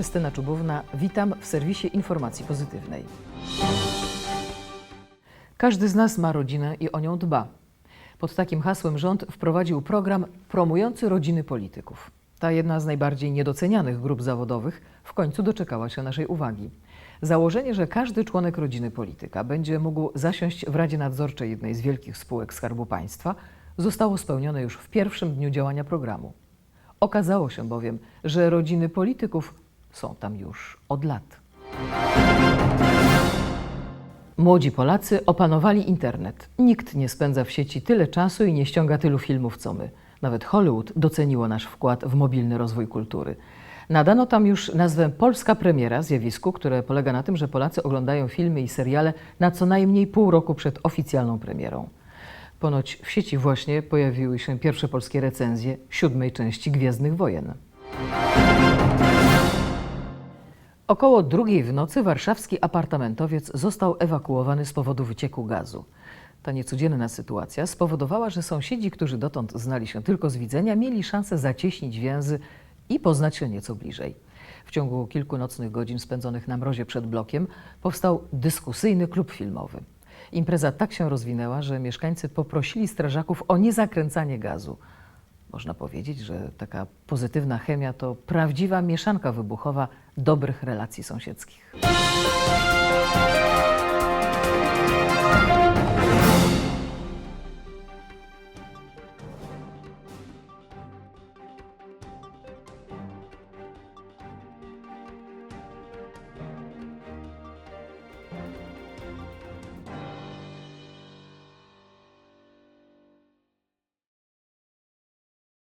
Krystyna Czubówna, witam w serwisie Informacji Pozytywnej. Każdy z nas ma rodzinę i o nią dba. Pod takim hasłem rząd wprowadził program promujący rodziny polityków. Ta jedna z najbardziej niedocenianych grup zawodowych w końcu doczekała się naszej uwagi. Założenie, że każdy członek rodziny polityka będzie mógł zasiąść w Radzie Nadzorczej jednej z wielkich spółek Skarbu Państwa, zostało spełnione już w pierwszym dniu działania programu. Okazało się bowiem, że rodziny polityków są tam już od lat. Młodzi Polacy opanowali internet. Nikt nie spędza w sieci tyle czasu i nie ściąga tylu filmów co my. Nawet Hollywood doceniło nasz wkład w mobilny rozwój kultury. Nadano tam już nazwę Polska Premiera zjawisku, które polega na tym, że Polacy oglądają filmy i seriale na co najmniej pół roku przed oficjalną premierą. Ponoć w sieci właśnie pojawiły się pierwsze polskie recenzje siódmej części Gwiezdnych Wojen. Około drugiej w nocy warszawski apartamentowiec został ewakuowany z powodu wycieku gazu. Ta niecodzienna sytuacja spowodowała, że sąsiedzi, którzy dotąd znali się tylko z widzenia, mieli szansę zacieśnić więzy i poznać się nieco bliżej. W ciągu kilku nocnych godzin spędzonych na mrozie przed blokiem powstał dyskusyjny klub filmowy. Impreza tak się rozwinęła, że mieszkańcy poprosili strażaków o niezakręcanie gazu. Można powiedzieć, że taka pozytywna chemia to prawdziwa mieszanka wybuchowa dobrych relacji sąsiedzkich.